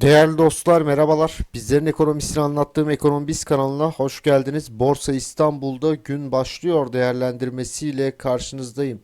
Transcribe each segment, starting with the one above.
Değerli dostlar merhabalar. Bizlerin ekonomisini anlattığım Ekonomi Biz kanalına hoş geldiniz. Borsa İstanbul'da gün başlıyor değerlendirmesiyle karşınızdayım.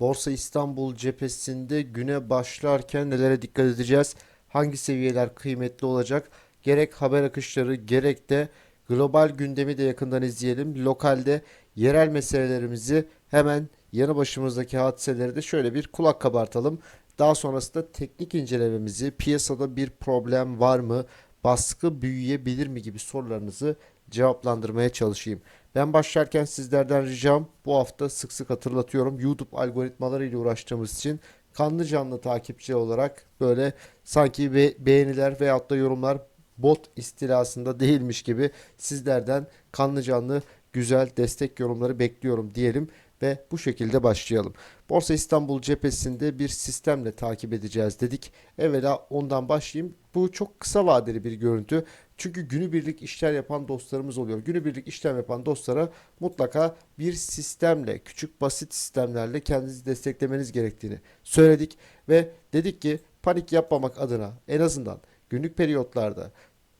Borsa İstanbul cephesinde güne başlarken nelere dikkat edeceğiz? Hangi seviyeler kıymetli olacak? Gerek haber akışları gerek de global gündemi de yakından izleyelim. Lokalde yerel meselelerimizi hemen yanı başımızdaki hadiseleri de şöyle bir kulak kabartalım. Daha sonrasında teknik incelememizi, piyasada bir problem var mı, baskı büyüyebilir mi gibi sorularınızı cevaplandırmaya çalışayım. Ben başlarken sizlerden ricam bu hafta sık sık hatırlatıyorum YouTube algoritmaları ile uğraştığımız için kanlı canlı takipçi olarak böyle sanki be- beğeniler veyahut da yorumlar bot istilasında değilmiş gibi sizlerden kanlı canlı güzel destek yorumları bekliyorum diyelim ve bu şekilde başlayalım. Borsa İstanbul cephesinde bir sistemle takip edeceğiz dedik. Evvela ondan başlayayım. Bu çok kısa vadeli bir görüntü. Çünkü günübirlik işler yapan dostlarımız oluyor. Günübirlik işlem yapan dostlara mutlaka bir sistemle, küçük basit sistemlerle kendinizi desteklemeniz gerektiğini söyledik ve dedik ki panik yapmamak adına en azından günlük periyotlarda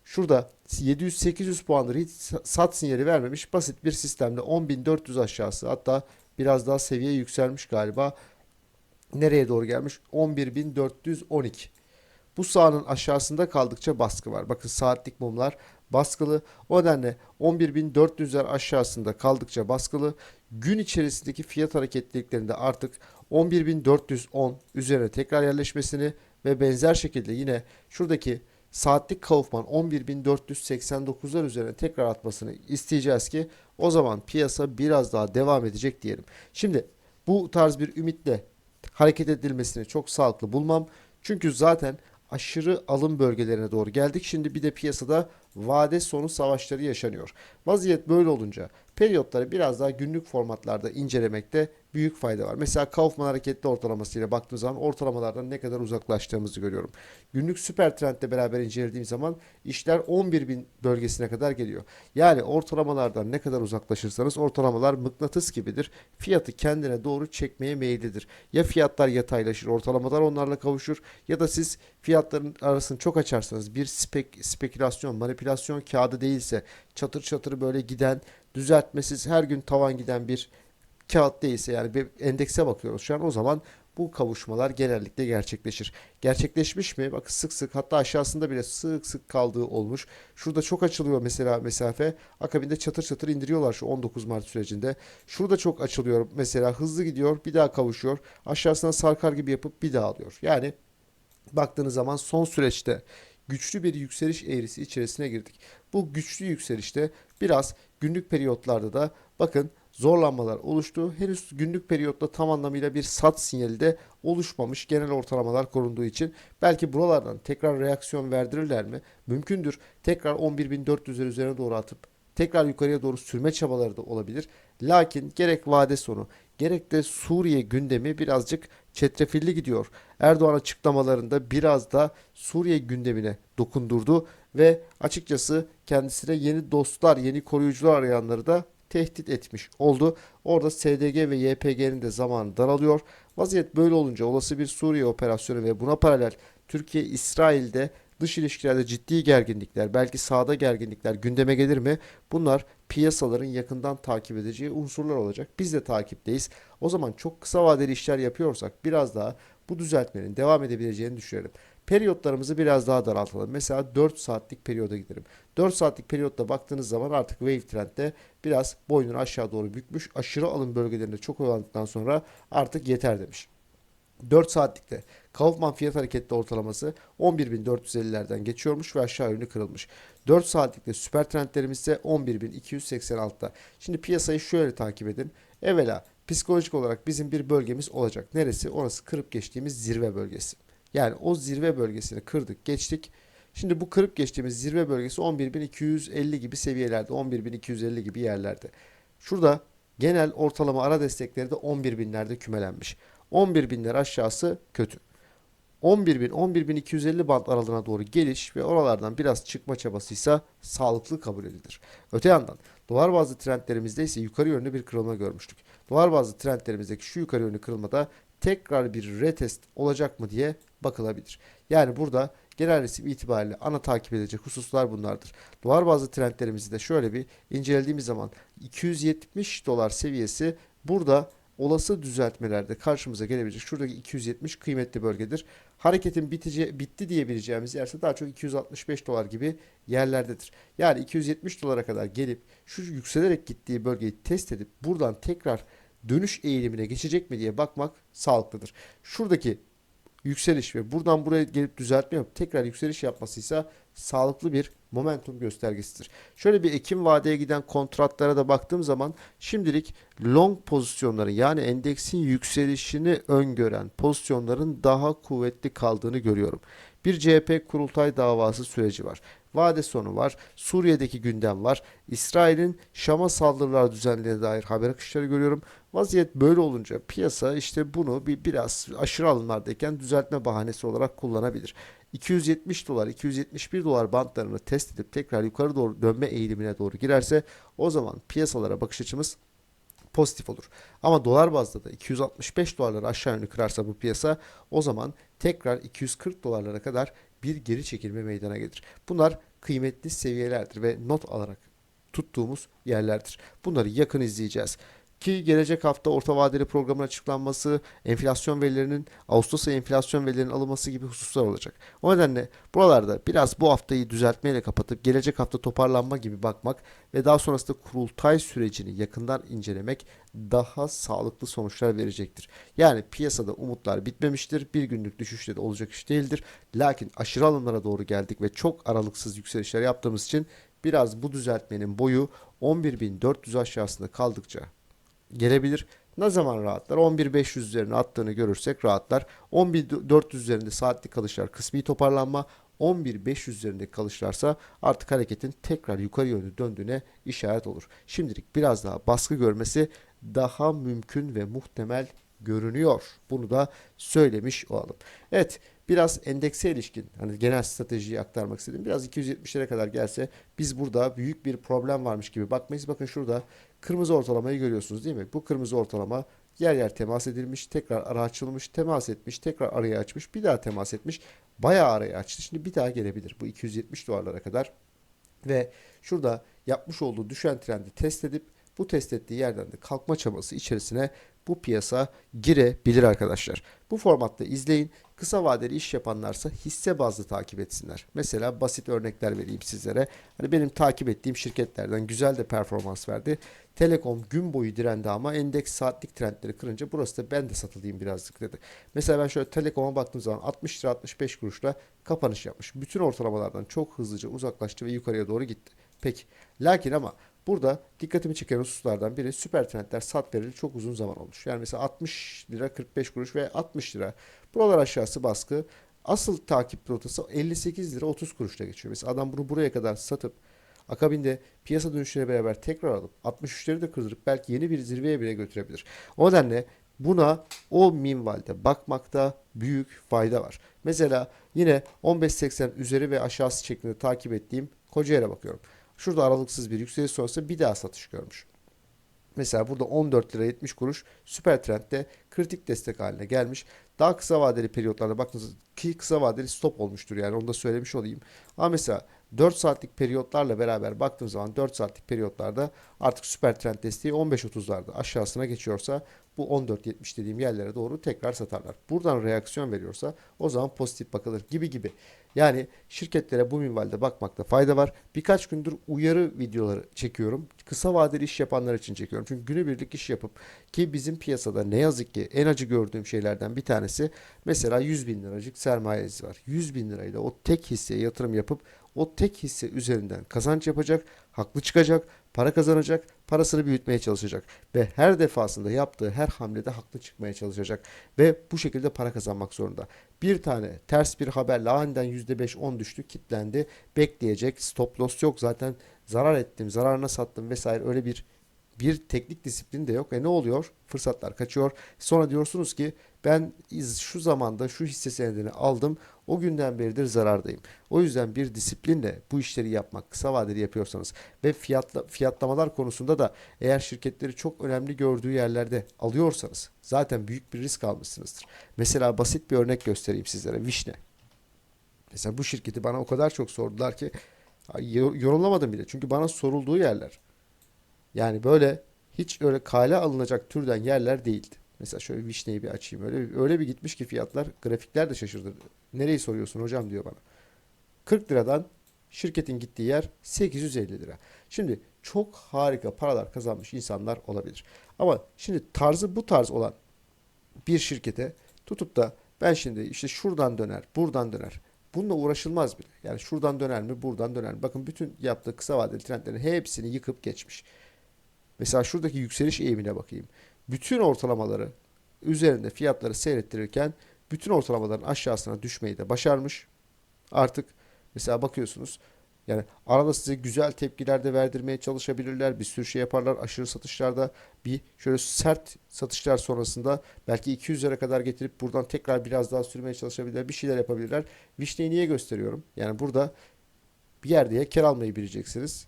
Şurada 700-800 puandır hiç sat sinyali vermemiş basit bir sistemle 10.400 aşağısı hatta biraz daha seviye yükselmiş galiba. Nereye doğru gelmiş? 11.412. Bu sahanın aşağısında kaldıkça baskı var. Bakın saatlik mumlar baskılı. O nedenle 11.400'ler aşağısında kaldıkça baskılı. Gün içerisindeki fiyat hareketliliklerinde artık 11.410 üzerine tekrar yerleşmesini ve benzer şekilde yine şuradaki saatlik Kaufman 11.489'lar üzerine tekrar atmasını isteyeceğiz ki o zaman piyasa biraz daha devam edecek diyelim. Şimdi bu tarz bir ümitle hareket edilmesini çok sağlıklı bulmam. Çünkü zaten aşırı alım bölgelerine doğru geldik. Şimdi bir de piyasada vade sonu savaşları yaşanıyor. Vaziyet böyle olunca periyotları biraz daha günlük formatlarda incelemekte büyük fayda var. Mesela Kaufman hareketli ortalamasıyla baktığım zaman ortalamalardan ne kadar uzaklaştığımızı görüyorum. Günlük süper trendle beraber incelediğim zaman işler 11.000 bölgesine kadar geliyor. Yani ortalamalardan ne kadar uzaklaşırsanız ortalamalar mıknatıs gibidir. Fiyatı kendine doğru çekmeye meyillidir. Ya fiyatlar yataylaşır, ortalamalar onlarla kavuşur ya da siz fiyatların arasını çok açarsanız bir spek, spekülasyon, manipülasyon kağıdı değilse çatır çatır böyle giden, düzeltmesiz her gün tavan giden bir kağıt değilse yani bir endekse bakıyoruz şu an o zaman bu kavuşmalar genellikle gerçekleşir. Gerçekleşmiş mi? Bak sık sık hatta aşağısında bile sık sık kaldığı olmuş. Şurada çok açılıyor mesela mesafe. Akabinde çatır çatır indiriyorlar şu 19 Mart sürecinde. Şurada çok açılıyor mesela hızlı gidiyor bir daha kavuşuyor. Aşağısına sarkar gibi yapıp bir daha alıyor. Yani baktığınız zaman son süreçte güçlü bir yükseliş eğrisi içerisine girdik. Bu güçlü yükselişte biraz günlük periyotlarda da bakın zorlanmalar oluştu. Henüz günlük periyotta tam anlamıyla bir sat sinyali de oluşmamış genel ortalamalar korunduğu için belki buralardan tekrar reaksiyon verdirirler mi? Mümkündür. Tekrar 11.400'ler üzerine doğru atıp tekrar yukarıya doğru sürme çabaları da olabilir. Lakin gerek vade sonu gerek de Suriye gündemi birazcık çetrefilli gidiyor. Erdoğan açıklamalarında biraz da Suriye gündemine dokundurdu ve açıkçası kendisine yeni dostlar, yeni koruyucular arayanları da tehdit etmiş oldu. Orada SDG ve YPG'nin de zamanı daralıyor. Vaziyet böyle olunca olası bir Suriye operasyonu ve buna paralel Türkiye İsrail'de dış ilişkilerde ciddi gerginlikler, belki sahada gerginlikler gündeme gelir mi? Bunlar piyasaların yakından takip edeceği unsurlar olacak. Biz de takipteyiz. O zaman çok kısa vadeli işler yapıyorsak biraz daha bu düzeltmenin devam edebileceğini düşünelim. Periyotlarımızı biraz daha daraltalım. Mesela 4 saatlik periyoda gidelim. 4 saatlik periyotta baktığınız zaman artık wave trendde biraz boynunu aşağı doğru bükmüş. Aşırı alım bölgelerinde çok oyalandıktan sonra artık yeter demiş. 4 saatlikte Kaufman fiyat hareketli ortalaması 11.450'lerden geçiyormuş ve aşağı yönlü kırılmış. 4 saatlikte süper trendlerimiz ise 11.286'da. Şimdi piyasayı şöyle takip edin. Evvela psikolojik olarak bizim bir bölgemiz olacak. Neresi? Orası kırıp geçtiğimiz zirve bölgesi. Yani o zirve bölgesini kırdık, geçtik. Şimdi bu kırıp geçtiğimiz zirve bölgesi 11.250 gibi seviyelerde, 11.250 gibi yerlerde. Şurada genel ortalama ara destekleri de 11.000'lerde kümelenmiş. 11.000'ler aşağısı kötü. 11.000 11.250 band aralığına doğru geliş ve oralardan biraz çıkma çabasıysa sağlıklı kabul edilir. Öte yandan dolar bazlı trendlerimizde ise yukarı yönlü bir kırılma görmüştük. Dolar bazlı trendlerimizdeki şu yukarı yönlü kırılmada tekrar bir retest olacak mı diye bakılabilir. Yani burada genel resim itibariyle ana takip edilecek hususlar bunlardır. Dolar bazlı trendlerimizi de şöyle bir incelediğimiz zaman 270 dolar seviyesi burada olası düzeltmelerde karşımıza gelebilecek şuradaki 270 kıymetli bölgedir. Hareketin bitici, bitti diyebileceğimiz yerse daha çok 265 dolar gibi yerlerdedir. Yani 270 dolara kadar gelip şu yükselerek gittiği bölgeyi test edip buradan tekrar dönüş eğilimine geçecek mi diye bakmak sağlıklıdır. Şuradaki yükseliş ve buradan buraya gelip düzeltme yapıp tekrar yükseliş yapmasıysa sağlıklı bir momentum göstergesidir. Şöyle bir Ekim vadeye giden kontratlara da baktığım zaman şimdilik long pozisyonların yani endeksin yükselişini öngören pozisyonların daha kuvvetli kaldığını görüyorum. Bir CHP kurultay davası süreci var. Vade sonu var. Suriye'deki gündem var. İsrail'in Şam'a saldırılar düzenlediğine dair haber akışları görüyorum. Vaziyet böyle olunca piyasa işte bunu bir biraz aşırı alımlardayken düzeltme bahanesi olarak kullanabilir. 270 dolar, 271 dolar bantlarını test edip tekrar yukarı doğru dönme eğilimine doğru girerse o zaman piyasalara bakış açımız pozitif olur. Ama dolar bazda da 265 dolarları aşağı yönlü kırarsa bu piyasa o zaman tekrar 240 dolarlara kadar bir geri çekilme meydana gelir. Bunlar kıymetli seviyelerdir ve not alarak tuttuğumuz yerlerdir. Bunları yakın izleyeceğiz. Ki gelecek hafta orta vadeli programın açıklanması, enflasyon verilerinin, Ağustos ayı enflasyon verilerinin alınması gibi hususlar olacak. O nedenle buralarda biraz bu haftayı düzeltmeyle kapatıp gelecek hafta toparlanma gibi bakmak ve daha sonrasında kurultay sürecini yakından incelemek daha sağlıklı sonuçlar verecektir. Yani piyasada umutlar bitmemiştir. Bir günlük düşüşte de olacak iş değildir. Lakin aşırı alımlara doğru geldik ve çok aralıksız yükselişler yaptığımız için biraz bu düzeltmenin boyu 11.400 aşağısında kaldıkça gelebilir. Ne zaman rahatlar? 11.500 üzerine attığını görürsek rahatlar. 11.400 üzerinde saatlik kalışlar kısmi toparlanma. 11.500 üzerindeki kalışlarsa artık hareketin tekrar yukarı yönlü döndüğüne işaret olur. Şimdilik biraz daha baskı görmesi daha mümkün ve muhtemel görünüyor. Bunu da söylemiş olalım. Evet biraz endekse ilişkin hani genel stratejiyi aktarmak istedim. Biraz 270'lere kadar gelse biz burada büyük bir problem varmış gibi bakmayız. Bakın şurada kırmızı ortalamayı görüyorsunuz değil mi? Bu kırmızı ortalama yer yer temas edilmiş, tekrar ara açılmış, temas etmiş, tekrar araya açmış, bir daha temas etmiş. Bayağı araya açtı. Şimdi bir daha gelebilir bu 270 dolarlara kadar. Ve şurada yapmış olduğu düşen trendi test edip bu test ettiği yerden de kalkma çabası içerisine bu piyasa girebilir arkadaşlar. Bu formatta izleyin. Kısa vadeli iş yapanlarsa hisse bazlı takip etsinler. Mesela basit örnekler vereyim sizlere. Hani benim takip ettiğim şirketlerden güzel de performans verdi. Telekom gün boyu direndi ama endeks saatlik trendleri kırınca burası da ben de satılayım birazcık dedi. Mesela ben şöyle Telekom'a baktığım zaman 60 lira 65 kuruşla kapanış yapmış. Bütün ortalamalardan çok hızlıca uzaklaştı ve yukarıya doğru gitti. Peki. Lakin ama Burada dikkatimi çeken hususlardan biri süper trendler sat verili çok uzun zaman olmuş. Yani mesela 60 lira 45 kuruş ve 60 lira. Buralar aşağısı baskı. Asıl takip rotası 58 lira 30 kuruşla geçiyor. Mesela adam bunu buraya kadar satıp akabinde piyasa dönüşüyle beraber tekrar alıp 63'leri de kırdırıp belki yeni bir zirveye bile götürebilir. O nedenle buna o minvalde bakmakta büyük fayda var. Mesela yine 15.80 üzeri ve aşağısı şeklinde takip ettiğim Kocaeli'ne bakıyorum. Şurada aralıksız bir yükseliş sonrası bir daha satış görmüş. Mesela burada 14 lira 70 kuruş süper trendde kritik destek haline gelmiş. Daha kısa vadeli periyotlarda baktığınız ki kısa vadeli stop olmuştur yani onu da söylemiş olayım. Ama mesela 4 saatlik periyotlarla beraber baktığım zaman 4 saatlik periyotlarda artık süper trend desteği 15.30'larda aşağısına geçiyorsa bu 14.70 dediğim yerlere doğru tekrar satarlar. Buradan reaksiyon veriyorsa o zaman pozitif bakılır gibi gibi. Yani şirketlere bu minvalde bakmakta fayda var. Birkaç gündür uyarı videoları çekiyorum. Kısa vadeli iş yapanlar için çekiyorum. Çünkü günübirlik iş yapıp ki bizim piyasada ne yazık ki en acı gördüğüm şeylerden bir tanesi mesela 100 bin liracık sermayeniz var. 100 bin lirayla o tek hisseye yatırım yapıp o tek hisse üzerinden kazanç yapacak, haklı çıkacak, para kazanacak, parasını büyütmeye çalışacak ve her defasında yaptığı her hamlede haklı çıkmaya çalışacak ve bu şekilde para kazanmak zorunda. Bir tane ters bir haberle aniden %5-10 düştü, kitlendi, bekleyecek, stop loss yok zaten zarar ettim, zararına sattım vesaire öyle bir bir teknik disiplin de yok. E ne oluyor? Fırsatlar kaçıyor. Sonra diyorsunuz ki ben şu zamanda şu hisse senedini aldım. O günden beridir zarardayım. O yüzden bir disiplinle bu işleri yapmak kısa vadeli yapıyorsanız ve fiyatla, fiyatlamalar konusunda da eğer şirketleri çok önemli gördüğü yerlerde alıyorsanız zaten büyük bir risk almışsınızdır. Mesela basit bir örnek göstereyim sizlere. Vişne. Mesela bu şirketi bana o kadar çok sordular ki yorumlamadım bile. Çünkü bana sorulduğu yerler. Yani böyle hiç öyle kale alınacak türden yerler değildi. Mesela şöyle vişneyi bir açayım. Öyle, öyle bir gitmiş ki fiyatlar grafikler de şaşırdı. Nereyi soruyorsun hocam diyor bana. 40 liradan şirketin gittiği yer 850 lira. Şimdi çok harika paralar kazanmış insanlar olabilir. Ama şimdi tarzı bu tarz olan bir şirkete tutup da ben şimdi işte şuradan döner, buradan döner. Bununla uğraşılmaz bile. Yani şuradan döner mi, buradan döner mi? Bakın bütün yaptığı kısa vadeli trendlerin hepsini yıkıp geçmiş. Mesela şuradaki yükseliş eğimine bakayım. Bütün ortalamaları üzerinde fiyatları seyrettirirken bütün ortalamaların aşağısına düşmeyi de başarmış. Artık mesela bakıyorsunuz yani arada size güzel tepkiler de verdirmeye çalışabilirler. Bir sürü şey yaparlar. Aşırı satışlarda bir şöyle sert satışlar sonrasında belki 200 lira kadar getirip buradan tekrar biraz daha sürmeye çalışabilirler. Bir şeyler yapabilirler. Vişneyi niye gösteriyorum? Yani burada bir yerde kar almayı bileceksiniz.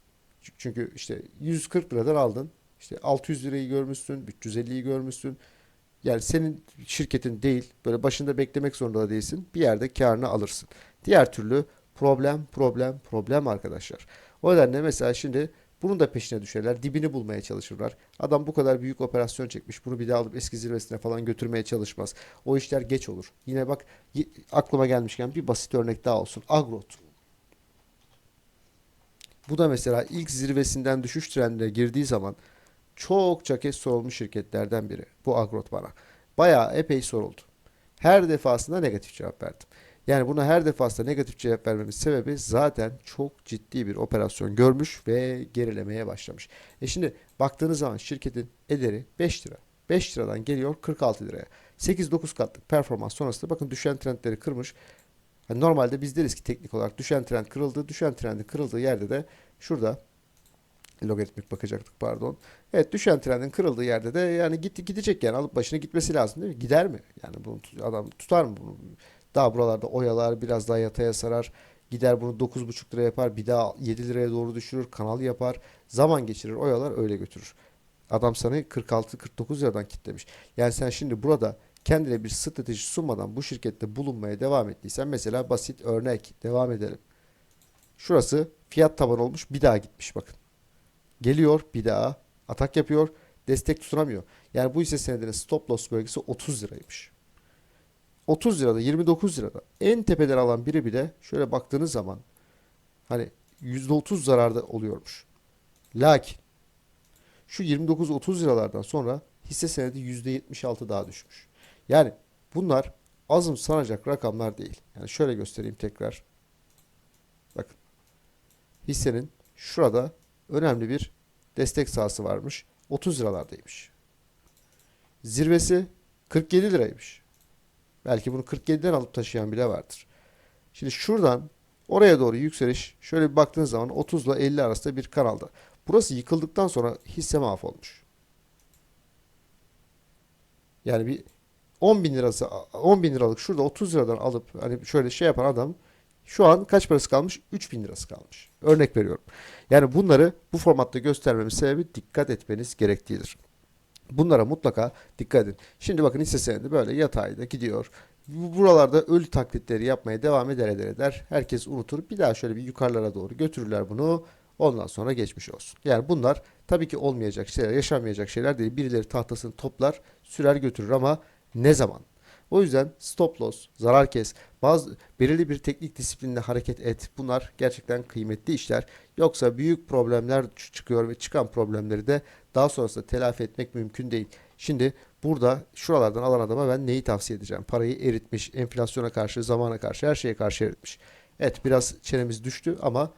Çünkü işte 140 liradan aldın. İşte 600 lirayı görmüşsün, 350'yi görmüşsün. Yani senin şirketin değil, böyle başında beklemek zorunda da değilsin. Bir yerde karını alırsın. Diğer türlü problem, problem, problem arkadaşlar. O nedenle mesela şimdi bunun da peşine düşerler. Dibini bulmaya çalışırlar. Adam bu kadar büyük operasyon çekmiş. Bunu bir daha alıp eski zirvesine falan götürmeye çalışmaz. O işler geç olur. Yine bak aklıma gelmişken bir basit örnek daha olsun. Agrot. Bu da mesela ilk zirvesinden düşüş trendine girdiği zaman çokça kez sorulmuş şirketlerden biri. Bu Agrot bana. Bayağı epey soruldu. Her defasında negatif cevap verdim. Yani buna her defasında negatif cevap vermemin sebebi zaten çok ciddi bir operasyon görmüş ve gerilemeye başlamış. E şimdi baktığınız zaman şirketin ederi 5 lira. 5 liradan geliyor 46 liraya. 8-9 katlık performans sonrasında bakın düşen trendleri kırmış. Hani normalde biz deriz ki teknik olarak düşen trend kırıldı. Düşen trendin kırıldığı yerde de şurada logaritmik bakacaktık pardon. Evet düşen trendin kırıldığı yerde de yani gitti gidecek yani alıp başına gitmesi lazım değil mi? Gider mi? Yani bunu adam tutar mı bunu? Daha buralarda oyalar biraz daha yataya sarar. Gider bunu 9,5 lira yapar. Bir daha 7 liraya doğru düşürür. Kanal yapar. Zaman geçirir. Oyalar öyle götürür. Adam sana 46-49 liradan kitlemiş. Yani sen şimdi burada kendine bir strateji sunmadan bu şirkette bulunmaya devam ettiysen mesela basit örnek devam edelim. Şurası fiyat taban olmuş bir daha gitmiş bakın. Geliyor bir daha atak yapıyor destek tutunamıyor. Yani bu hisse senedinin stop loss bölgesi 30 liraymış. 30 lirada 29 lirada en tepeden alan biri bile şöyle baktığınız zaman hani %30 zararda oluyormuş. Lakin şu 29-30 liralardan sonra hisse senedi %76 daha düşmüş. Yani bunlar azım sanacak rakamlar değil. Yani şöyle göstereyim tekrar. Bakın. Hissenin şurada önemli bir destek sahası varmış. 30 liralardaymış. Zirvesi 47 liraymış. Belki bunu 47'den alıp taşıyan bile vardır. Şimdi şuradan oraya doğru yükseliş şöyle bir baktığınız zaman 30 ile 50 arasında bir kanalda. Burası yıkıldıktan sonra hisse mahvolmuş. Yani bir 10 bin lirası 10 bin liralık şurada 30 liradan alıp hani şöyle şey yapan adam şu an kaç parası kalmış? 3 bin lirası kalmış. Örnek veriyorum. Yani bunları bu formatta göstermemin sebebi dikkat etmeniz gerektiğidir. Bunlara mutlaka dikkat edin. Şimdi bakın hisse senedi böyle yatayda gidiyor. Bu- Buralarda ölü taklitleri yapmaya devam eder eder eder. Herkes unutur. Bir daha şöyle bir yukarılara doğru götürürler bunu. Ondan sonra geçmiş olsun. Yani bunlar tabii ki olmayacak şeyler, yaşanmayacak şeyler değil. Birileri tahtasını toplar, sürer götürür ama ne zaman? O yüzden stop loss, zarar kes, bazı belirli bir teknik disiplinle hareket et. Bunlar gerçekten kıymetli işler. Yoksa büyük problemler çıkıyor ve çıkan problemleri de daha sonrasında telafi etmek mümkün değil. Şimdi burada şuralardan alan adama ben neyi tavsiye edeceğim? Parayı eritmiş, enflasyona karşı, zamana karşı, her şeye karşı eritmiş. Evet biraz çenemiz düştü ama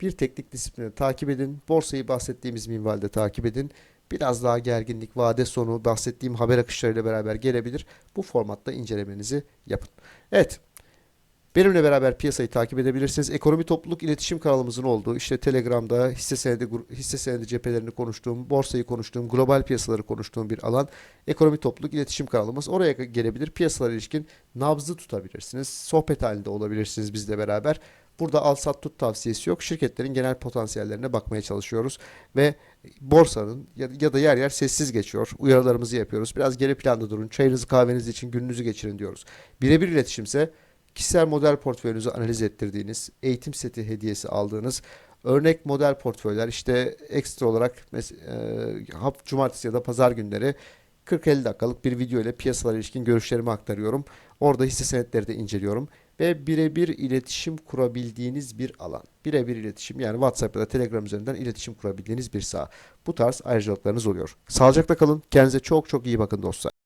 bir teknik disiplini takip edin. Borsayı bahsettiğimiz minvalde takip edin. Biraz daha gerginlik, vade sonu, bahsettiğim haber akışlarıyla beraber gelebilir. Bu formatta incelemenizi yapın. Evet. Benimle beraber piyasayı takip edebilirsiniz. Ekonomi Topluluk iletişim kanalımızın olduğu, işte Telegram'da hisse senedi, hisse senedi cephelerini konuştuğum, borsayı konuştuğum, global piyasaları konuştuğum bir alan. Ekonomi Topluluk iletişim kanalımız. Oraya gelebilir. Piyasalara ilişkin nabzı tutabilirsiniz. Sohbet halinde olabilirsiniz bizle beraber. Burada al sat tut tavsiyesi yok. Şirketlerin genel potansiyellerine bakmaya çalışıyoruz ve borsanın ya, da yer yer sessiz geçiyor. Uyarılarımızı yapıyoruz. Biraz geri planda durun. Çayınızı kahveniz için gününüzü geçirin diyoruz. Birebir iletişimse kişisel model portföyünüzü analiz ettirdiğiniz, eğitim seti hediyesi aldığınız örnek model portföyler işte ekstra olarak e, cumartesi ya da pazar günleri 40-50 dakikalık bir video ile piyasalara ilişkin görüşlerimi aktarıyorum. Orada hisse senetleri de inceliyorum ve birebir iletişim kurabildiğiniz bir alan. Birebir iletişim yani WhatsApp ya da Telegram üzerinden iletişim kurabildiğiniz bir saha. Bu tarz ayrıcalıklarınız oluyor. Sağlıcakla kalın. Kendinize çok çok iyi bakın dostlar.